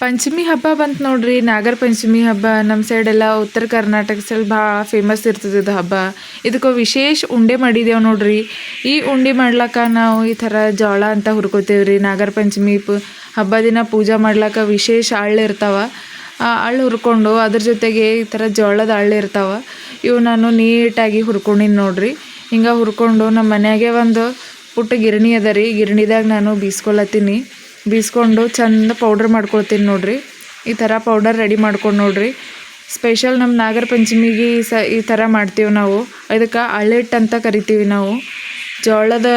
ಪಂಚಮಿ ಹಬ್ಬ ಬಂತು ನೋಡ್ರಿ, ನಾಗರ ಪಂಚಮಿ ಹಬ್ಬ ನಮ್ಮ ಸೈಡೆಲ್ಲ ಉತ್ತರ ಕರ್ನಾಟಕ ಸೈಡ್ ಭಾಳ ಫೇಮಸ್ ಇರ್ತದೆ ಇದು ಹಬ್ಬ. ಇದಕ್ಕೆ ವಿಶೇಷ ಉಂಡೆ ಮಾಡಿದ್ದೇವೆ ನೋಡ್ರಿ. ಈ ಉಂಡೆ ಮಾಡ್ಲಕ್ಕ ನಾವು ಈ ಥರ ಜೋಳ ಅಂತ ಹುರ್ಕೋತೇವೆ ರೀ. ನಾಗರ ಪಂಚಮಿ ಪ ಹಬ್ಬ ದಿನ ಪೂಜೆ ಮಾಡ್ಲಕ್ಕ ವಿಶೇಷ ಅಳ್ಳು ಇರ್ತಾವ. ಆ ಅಳ್ಳು ಹುರ್ಕೊಂಡು ಅದ್ರ ಜೊತೆಗೆ ಈ ಥರ ಜೋಳದ ಅಳ್ಳು ಇರ್ತಾವೆ. ಇವು ನಾನು ನೀಟಾಗಿ ಹುರ್ಕೊಂಡಿನಿ ನೋಡ್ರಿ. ಹಿಂಗೆ ಹುರ್ಕೊಂಡು ನಮ್ಮ ಮನೆಯಾಗೆ ಒಂದು ಪುಟ್ಟ ಗಿರಣಿ ಅದ ರೀ. ಗಿರಣಿದಾಗ ನಾನು ಬೀಸ್ಕೊಳತ್ತೀನಿ. ಬೀಸ್ಕೊಂಡು ಚಂದ ಪೌಡ್ರ್ ಮಾಡ್ಕೊಳ್ತೀನಿ ನೋಡ್ರಿ. ಈ ಥರ ಪೌಡರ್ ರೆಡಿ ಮಾಡ್ಕೊಂಡು ನೋಡ್ರಿ. ಸ್ಪೆಷಲ್ ನಮ್ಮ ನಾಗರ ಪಂಚಮಿಗೆ ಸ, ಈ ಥರ ಮಾಡ್ತೀವಿ ನಾವು. ಇದಕ್ಕೆ ಅಳ್ಳಿಟ್ಟು ಅಂತ ಕರಿತೀವಿ ನಾವು. ಜೋಳದ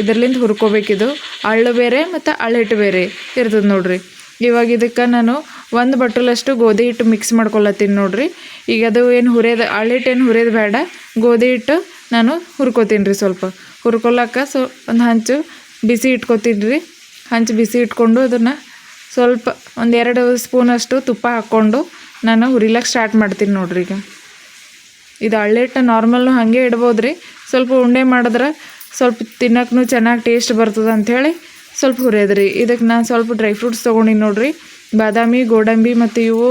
ಇದರ್ಲಿಂದ ಹುರ್ಕೋಬೇಕಿದು. ಅಳ್ಳು ಬೇರೆ ಮತ್ತು ಅಳ್ಳಿಟ್ಟು ಬೇರೆ ಇರ್ತದೆ ನೋಡ್ರಿ. ಇವಾಗ ಇದಕ್ಕೆ ನಾನು ಒಂದು ಬಟ್ಟಲಷ್ಟು ಗೋಧಿ ಹಿಟ್ಟು ಮಿಕ್ಸ್ ಮಾಡ್ಕೊಳತ್ತೀನಿ ನೋಡ್ರಿ. ಈಗ ಅದು ಏನು ಹುರಿಯೋದು ಅಳ್ಳಿಟ್ಟು ಏನು ಹುರಿಯೋದು ಬೇಡ. ಗೋಧಿ ಹಿಟ್ಟು ನಾನು ಹುರ್ಕೋತೀನಿ ರೀ ಸ್ವಲ್ಪ. ಹುರ್ಕೊಳಕ್ಕ ಸೊ, ಒಂದು ಹಂಚು ಬಿಸಿ ಇಟ್ಕೋತೀನಿ ರೀ. ಹಂಚು ಬಿಸಿ ಇಟ್ಕೊಂಡು ಅದನ್ನು ಸ್ವಲ್ಪ ಒಂದು ಎರಡು ಸ್ಪೂನಷ್ಟು ತುಪ್ಪ ಹಾಕ್ಕೊಂಡು ನಾನು ಹುರಿಲಕ್ಕೆ ಸ್ಟಾರ್ಟ್ ಮಾಡ್ತೀನಿ ನೋಡ್ರಿ ಈಗ. ಇದು ಅಳ್ಳಿಟ್ಟು ನಾರ್ಮಲ್ಲು ಹಾಗೆ ಇಡ್ಬೋದು ರೀ ಸ್ವಲ್ಪ ಉಂಡೆ ಮಾಡಿದ್ರೆ ಸ್ವಲ್ಪ ತಿನ್ನೋಕ್ಕೂ ಚೆನ್ನಾಗಿ ಟೇಸ್ಟ್ ಬರ್ತದೆ ಅಂಥೇಳಿ ಸ್ವಲ್ಪ ಹುರಿಯೋದ್ರಿ. ಇದಕ್ಕೆ ನಾನು ಸ್ವಲ್ಪ ಡ್ರೈ ಫ್ರೂಟ್ಸ್ ತೊಗೊಂಡಿನಿ ನೋಡ್ರಿ. ಬಾದಾಮಿ, ಗೋಡಂಬಿ ಮತ್ತು ಇವು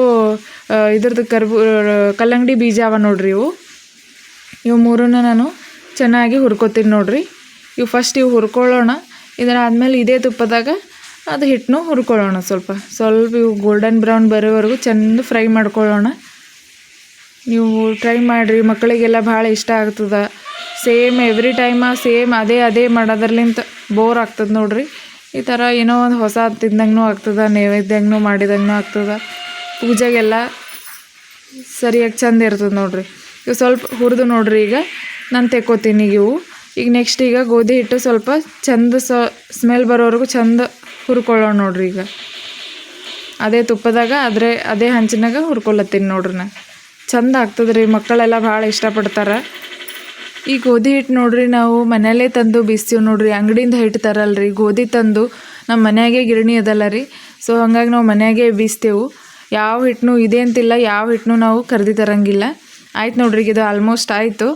ಇದ್ರದ್ದು ಕರ್ಬೂ ಕಲ್ಲಂಗಡಿ ಬೀಜ ಅವ ನೋಡ್ರಿ ಇವು. ಇವು ಮೂರನ್ನ ನಾನು ಚೆನ್ನಾಗಿ ಹುರ್ಕೋತೀನಿ ನೋಡ್ರಿ. ಇವು ಫಸ್ಟ್ ಇವು ಹುರ್ಕೊಳ್ಳೋಣ. ಇದನ್ನಾದ್ಮೇಲೆ ಇದೇ ತುಪ್ಪದಾಗ ಅದು ಹಿಟ್ಟನ್ನು ಹುರ್ಕೊಳ್ಳೋಣ ಸ್ವಲ್ಪ. ಸ್ವಲ್ಪ ಇವು ಗೋಲ್ಡನ್ ಬ್ರೌನ್ ಬರೋವರೆಗೂ ಚೆಂದ ಫ್ರೈ ಮಾಡ್ಕೊಳ್ಳೋಣ. ನೀವು ಟ್ರೈ ಮಾಡಿರಿ, ಮಕ್ಕಳಿಗೆಲ್ಲ ಭಾಳ ಇಷ್ಟ ಆಗ್ತದೆ. ಸೇಮ್ ಎವ್ರಿ ಟೈಮ ಸೇಮ್ ಅದೇ ಅದೇ ಮಾಡೋದ್ರಲ್ಲಿಂತ ಬೋರ್ ಆಗ್ತದೆ ನೋಡಿರಿ. ಈ ಥರ ಏನೋ ಒಂದು ಹೊಸ ತಿಂದಂಗೂ ಆಗ್ತದೆ ನೈವೇದ್ಯಂಗೂ ಮಾಡಿದಂಗೂ ಆಗ್ತದೆ. ಪೂಜೆಗೆಲ್ಲ ಸರಿಯಾಗಿ ಚಂದ ಇರ್ತದೆ ನೋಡಿರಿ. ಇವು ಸ್ವಲ್ಪ ಹುರಿದು ನೋಡಿರಿ ಈಗ. ನಾನು ತೆಕ್ಕೋತೀನಿ ಇವು. ಈಗ ನೆಕ್ಸ್ಟ್ ಈಗ ಗೋಧಿ ಹಿಟ್ಟು ಸ್ವಲ್ಪ ಚಂದ ಸ ಸ್ಮೆಲ್ ಬರೋವರೆಗೂ ಚಂದ ಹುರ್ಕೊಳ್ಳೋಣ ನೋಡ್ರಿ ಈಗ. ಅದೇ ತುಪ್ಪದಾಗ ಆದರೆ ಅದೇ ಹಂಚಿನಾಗ ಹುರ್ಕೊಳತ್ತೀನಿ ನೋಡ್ರಿ ನಾ. ಚಂದ ಆಗ್ತದೆ ರೀ ಮಕ್ಕಳೆಲ್ಲ ಭಾಳ ಇಷ್ಟಪಡ್ತಾರೆ. ಈ ಗೋಧಿ ಹಿಟ್ಟು ನೋಡ್ರಿ ನಾವು ಮನೆಯಲ್ಲೇ ತಂದು ಬೀಸ್ತೀವಿ ನೋಡ್ರಿ, ಅಂಗಡಿಯಿಂದ ಹಿಟ್ಟು ತರಲ್ರಿ. ಗೋಧಿ ತಂದು ನಮ್ಮ ಮನೆಯಾಗೆ ಗಿರಣಿ ಅದಲ್ಲ ರೀ. ಸೊ ಹಂಗಾಗಿ ನಾವು ಮನೆಯಾಗೆ ಬೀಸ್ತೇವೆ. ಯಾವ ಹಿಟ್ಟನು ಇದೆ ಅಂತಿಲ್ಲ, ಯಾವ ಹಿಟ್ಟನು ನಾವು ಕರ್ದಿ ತರಂಗಿಲ್ಲ. ಆಯ್ತು ನೋಡ್ರಿ ಇದು ಆಲ್ಮೋಸ್ಟ್ ಆಯಿತು.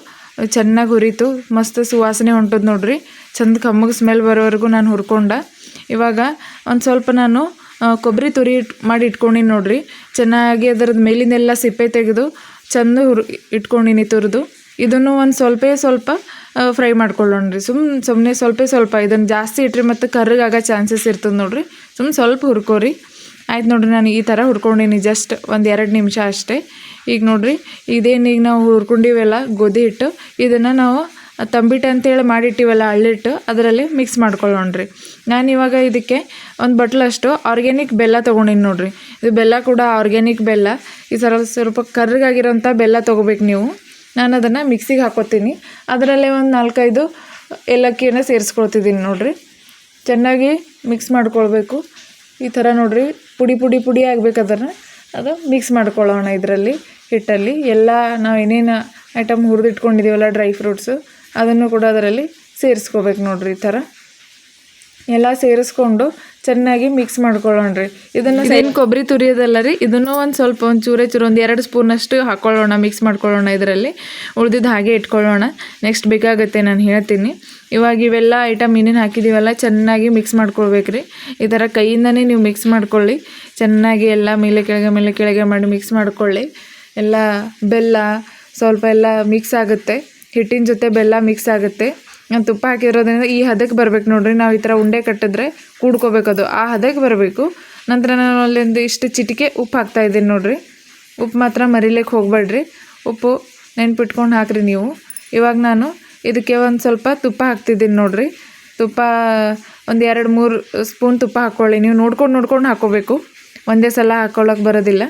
ಚೆನ್ನಾಗಿ ಹುರಿತು. ಮಸ್ತ್ ಸುವಾಸನೆ ಹೊಂಟದ ನೋಡ್ರಿ. ಚಂದ ಕಮ್ಮಗೆ ಸ್ಮೆಲ್ ಬರೋವರೆಗೂ ನಾನು ಹುರ್ಕೊಂಡೆ. ಇವಾಗ ಒಂದು ಸ್ವಲ್ಪ ನಾನು ಕೊಬ್ಬರಿ ತುರಿ ಇಟ್, ಮಾಡಿ ಇಟ್ಕೊಂಡಿನಿ ನೋಡ್ರಿ. ಚೆನ್ನಾಗಿ ಅದರದ್ದು ಮೇಲಿನೆಲ್ಲ ಸಿಪ್ಪೆ ತೆಗೆದು ಚಂದ ಹುರ್, ಇಟ್ಕೊಂಡಿನಿ ತುರಿದು. ಇದನ್ನು ಒಂದು ಸ್ವಲ್ಪ ಸ್ವಲ್ಪ ಫ್ರೈ ಮಾಡ್ಕೊಳ್ಳೋಣ ರೀ. ಸುಮ್ ಸುಮ್ಮನೆ ಸ್ವಲ್ಪ ಸ್ವಲ್ಪ. ಇದನ್ನು ಜಾಸ್ತಿ ಇಟ್ರಿ ಮತ್ತು ಕರ್ರಗಾಗೋ ಚಾನ್ಸಸ್ ಇರ್ತದೆ ನೋಡ್ರಿ. ಸುಮ್ಮನೆ ಸ್ವಲ್ಪ ಹುರ್ಕೋರಿ. ಆಯ್ತು ನೋಡ್ರಿ, ನಾನು ಈ ಥರ ಹುರ್ಕೊಂಡಿನಿ ಜಸ್ಟ್ ಒಂದು ಎರಡು ನಿಮಿಷ ಅಷ್ಟೇ. ಈಗ ನೋಡಿರಿ, ಇದೇನು ಈಗ ನಾವು ಹುರ್ಕೊಂಡಿವೆಲ್ಲ, ಗೋಧಿ ಹಿಟ್ಟು, ಇದನ್ನು ನಾವು ತಂಬಿಟ್ಟು ಅಂತೇಳಿ ಮಾಡಿಟ್ಟಿವಲ್ಲ ಹಳ್ಳಿಟ್ಟು ಅದರಲ್ಲಿ ಮಿಕ್ಸ್ ಮಾಡ್ಕೊಳ್ಳೋಣ ರೀ. ನಾನು ಇವಾಗ ಇದಕ್ಕೆ ಒಂದು ಬಟ್ಲಷ್ಟು ಆರ್ಗ್ಯಾನಿಕ್ ಬೆಲ್ಲ ತೊಗೊಂಡಿನಿ ನೋಡಿರಿ. ಇದು ಬೆಲ್ಲ ಕೂಡ ಆರ್ಗ್ಯಾನಿಕ್ ಬೆಲ್ಲ. ಈ ಥರ ಸ್ವಲ್ಪ ಕರ್ರಗಾಗಿರೋಂಥ ಬೆಲ್ಲ ತೊಗೋಬೇಕು ನೀವು. ನಾನು ಅದನ್ನು ಮಿಕ್ಸಿಗೆ ಹಾಕೋತೀನಿ. ಅದರಲ್ಲೇ ಒಂದು ನಾಲ್ಕೈದು ಏಲಕ್ಕಿಯನ್ನು ಸೇರಿಸ್ಕೊಳ್ತಿದ್ದೀನಿ ನೋಡಿರಿ. ಚೆನ್ನಾಗಿ ಮಿಕ್ಸ್ ಮಾಡ್ಕೊಳ್ಬೇಕು. ಈ ಥರ ನೋಡ್ರಿ ಪುಡಿ ಪುಡಿ ಪುಡಿ ಆಗ್ಬೇಕು ಅದನ್ನು ಅದು ಮಿಕ್ಸ್ ಮಾಡ್ಕೊಳ್ಳೋಣ ಇದರಲ್ಲಿ, ಹಿಟ್ಟಲ್ಲಿ. ಎಲ್ಲ ನಾವು ಏನೇನು ಐಟಮ್ ಹುರಿದಿಟ್ಕೊಂಡಿದ್ದೀವಲ್ಲ ಡ್ರೈ ಫ್ರೂಟ್ಸು ಅದನ್ನು ಕೂಡ ಅದರಲ್ಲಿ ಸೇರಿಸ್ಕೋಬೇಕು ನೋಡ್ರಿ ಈ ಥರ. ಎಲ್ಲ ಸೇರಿಸ್ಕೊಂಡು ಚೆನ್ನಾಗಿ ಮಿಕ್ಸ್ ಮಾಡ್ಕೊಳ್ಳೋಣ ರೀ. ಇದನ್ನು ಏನು ಕೊಬ್ಬರಿ ತುರಿಯೋದಲ್ಲ ರೀ, ಇದನ್ನು ಒಂದು ಸ್ವಲ್ಪ ಒಂದು ಚೂರೇ ಚೂರು, ಒಂದು ಎರಡು ಸ್ಪೂನಷ್ಟು ಹಾಕ್ಕೊಳ್ಳೋಣ ಮಿಕ್ಸ್ ಮಾಡ್ಕೊಳ್ಳೋಣ ಇದರಲ್ಲಿ. ಉಳ್ದಿದ್ದು ಹಾಗೆ ಇಟ್ಕೊಳ್ಳೋಣ. ನೆಕ್ಸ್ಟ್ ಬೇಕಾಗುತ್ತೆ ನಾನು ಹೇಳ್ತೀನಿ. ಇವಾಗ ಇವೆಲ್ಲ ಐಟಮ್ ಏನೇನು ಹಾಕಿದ್ದೀವಲ್ಲ ಚೆನ್ನಾಗಿ ಮಿಕ್ಸ್ ಮಾಡ್ಕೊಳ್ಬೇಕು ರೀ. ಈ ಥರ ಕೈಯಿಂದನೇ ನೀವು ಮಿಕ್ಸ್ ಮಾಡ್ಕೊಳ್ಳಿ. ಚೆನ್ನಾಗಿ ಎಲ್ಲ ಮೇಲೆ ಕೆಳಗೆ ಮೇಲೆ ಕೆಳಗೆ ಮಾಡಿ ಮಿಕ್ಸ್ ಮಾಡ್ಕೊಳ್ಳಿ. ಎಲ್ಲ ಬೆಲ್ಲ ಸ್ವಲ್ಪ ಎಲ್ಲ ಮಿಕ್ಸ್ ಆಗುತ್ತೆ. ಹಿಟ್ಟಿನ ಜೊತೆ ಬೆಲ್ಲ ಮಿಕ್ಸ್ ಆಗುತ್ತೆ. ತುಪ್ಪ ಹಾಕಿರೋದ್ರಿಂದ ಈ ಹದಕ್ಕೆ ಬರಬೇಕು ನೋಡ್ರಿ. ನಾವು ಈ ಥರ ಉಂಡೆ ಕಟ್ಟಿದ್ರೆ ಕೂಡ್ಕೋಬೇಕದು ಆ ಹದಕ್ಕೆ ಬರಬೇಕು. ನಂತರ ನಾನು ಅಲ್ಲಿಂದ ಇಷ್ಟು ಚಿಟಿಕೆ ಉಪ್ಪು ಹಾಕ್ತಾ ಇದ್ದೀನಿ ನೋಡ್ರಿ. ಉಪ್ಪು ಮಾತ್ರ ಮರಿಲಿಕ್ಕೆ ಹೋಗಬೇಡ್ರಿ. ಉಪ್ಪು ನೆನ್ಪಿಟ್ಕೊಂಡು ಹಾಕ್ರಿ ನೀವು. ಇವಾಗ ನಾನು ಇದಕ್ಕೆ ಒಂದು ಸ್ವಲ್ಪ ತುಪ್ಪ ಹಾಕ್ತಿದ್ದೀನಿ ನೋಡ್ರಿ. ತುಪ್ಪ ಒಂದು ಎರಡು ಮೂರು ಸ್ಪೂನ್ ತುಪ್ಪ ಹಾಕ್ಕೊಳ್ಳಿ ನೀವು ನೋಡ್ಕೊಂಡು ನೋಡ್ಕೊಂಡು ಹಾಕ್ಕೋಬೇಕು ಒಂದೇ ಸಲ ಹಾಕ್ಕೊಳ್ಳೋಕೆ ಬರೋದಿಲ್ಲ.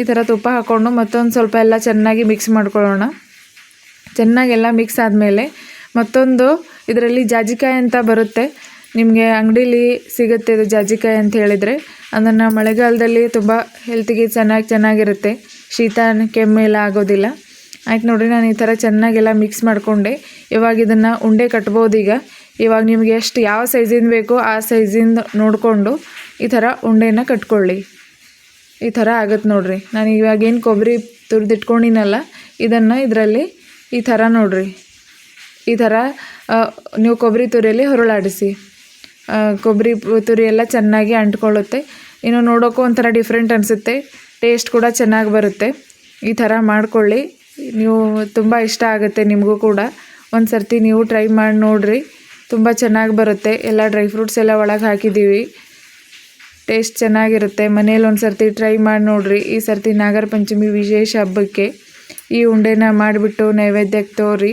ಈ ಥರ ತುಪ್ಪ ಹಾಕ್ಕೊಂಡು ಮತ್ತೊಂದು ಸ್ವಲ್ಪ ಎಲ್ಲ ಚೆನ್ನಾಗಿ ಮಿಕ್ಸ್ ಮಾಡ್ಕೊಳ್ಳೋಣ. ಚೆನ್ನಾಗೆಲ್ಲ ಮಿಕ್ಸ್ ಆದಮೇಲೆ ಮತ್ತೊಂದು, ಇದರಲ್ಲಿ ಜಾಜಿಕಾಯಿ ಅಂತ ಬರುತ್ತೆ. ನಿಮಗೆ ಅಂಗಡೀಲಿ ಸಿಗುತ್ತೆ ಇದು ಜಾಜಿಕಾಯಿ ಅಂತ ಹೇಳಿದರೆ. ಅದನ್ನು ಮಳೆಗಾಲದಲ್ಲಿ ತುಂಬ ಹೆಲ್ತಿಗೆ ಚೆನ್ನಾಗಿ ಚೆನ್ನಾಗಿರುತ್ತೆ. ಶೀತ ಕೆಮ್ಮು ಎಲ್ಲ ಆಗೋದಿಲ್ಲ. ಆಯ್ತು ನೋಡಿ, ನಾನು ಈ ಥರ ಚೆನ್ನಾಗೆಲ್ಲ ಮಿಕ್ಸ್ ಮಾಡಿಕೊಂಡೆ. ಇವಾಗ ಇದನ್ನು ಉಂಡೆ ಕಟ್ಬೋದು ಈಗ. ಇವಾಗ ನಿಮಗೆ ಎಷ್ಟು ಯಾವ ಸೈಜಿಂದ ಬೇಕೋ ಆ ಸೈಜಿಂದ ನೋಡಿಕೊಂಡು ಈ ಥರ ಉಂಡೆನ ಕಟ್ಕೊಳ್ಳಿ. ಈ ಥರ ಆಗುತ್ತೆ ನೋಡಿರಿ. ನಾನು ಇವಾಗೇನು ಕೊಬ್ಬರಿ ತುರಿದಿಟ್ಕೊಂಡಿನಲ್ಲ, ಇದನ್ನು ಇದರಲ್ಲಿ ಈ ಥರ ನೋಡ್ರಿ. ಈ ಥರ ನೀವು ಕೊಬ್ಬರಿ ತುರಿಯಲ್ಲಿ ಹುರುಳಾಡಿಸಿ. ಕೊಬ್ಬರಿ ತುರಿ ಎಲ್ಲ ಚೆನ್ನಾಗಿ ಅಂಟ್ಕೊಳ್ಳುತ್ತೆ. ಇನ್ನು ನೋಡೋಕ್ಕೂ ಒಂಥರ ಡಿಫ್ರೆಂಟ್ ಅನಿಸುತ್ತೆ. ಟೇಸ್ಟ್ ಕೂಡ ಚೆನ್ನಾಗಿ ಬರುತ್ತೆ. ಈ ಥರ ಮಾಡಿಕೊಳ್ಳಿ. ನೀವು ತುಂಬ ಇಷ್ಟ ಆಗುತ್ತೆ ನಿಮಗೂ ಕೂಡ. ಒಂದು ಸರ್ತಿ ನೀವು ಟ್ರೈ ಮಾಡಿ ನೋಡಿರಿ. ತುಂಬ ಚೆನ್ನಾಗಿ ಬರುತ್ತೆ. ಎಲ್ಲ ಡ್ರೈ ಫ್ರೂಟ್ಸ್ ಎಲ್ಲ ಒಳಗೆ ಹಾಕಿದ್ದೀವಿ. ಟೇಸ್ಟ್ ಚೆನ್ನಾಗಿರುತ್ತೆ. ಮನೇಲಿ ಒಂದು ಸರ್ತಿ ಟ್ರೈ ಮಾಡಿ ನೋಡಿರಿ. ಈ ಸರ್ತಿ ನಾಗರ ಪಂಚಮಿ ವಿಶೇಷ ಹಬ್ಬಕ್ಕೆ ಈ ಉಂಡೆನ ಮಾಡಿಬಿಟ್ಟು ನೈವೇದ್ಯಕ್ಕೆ ತೋರಿ.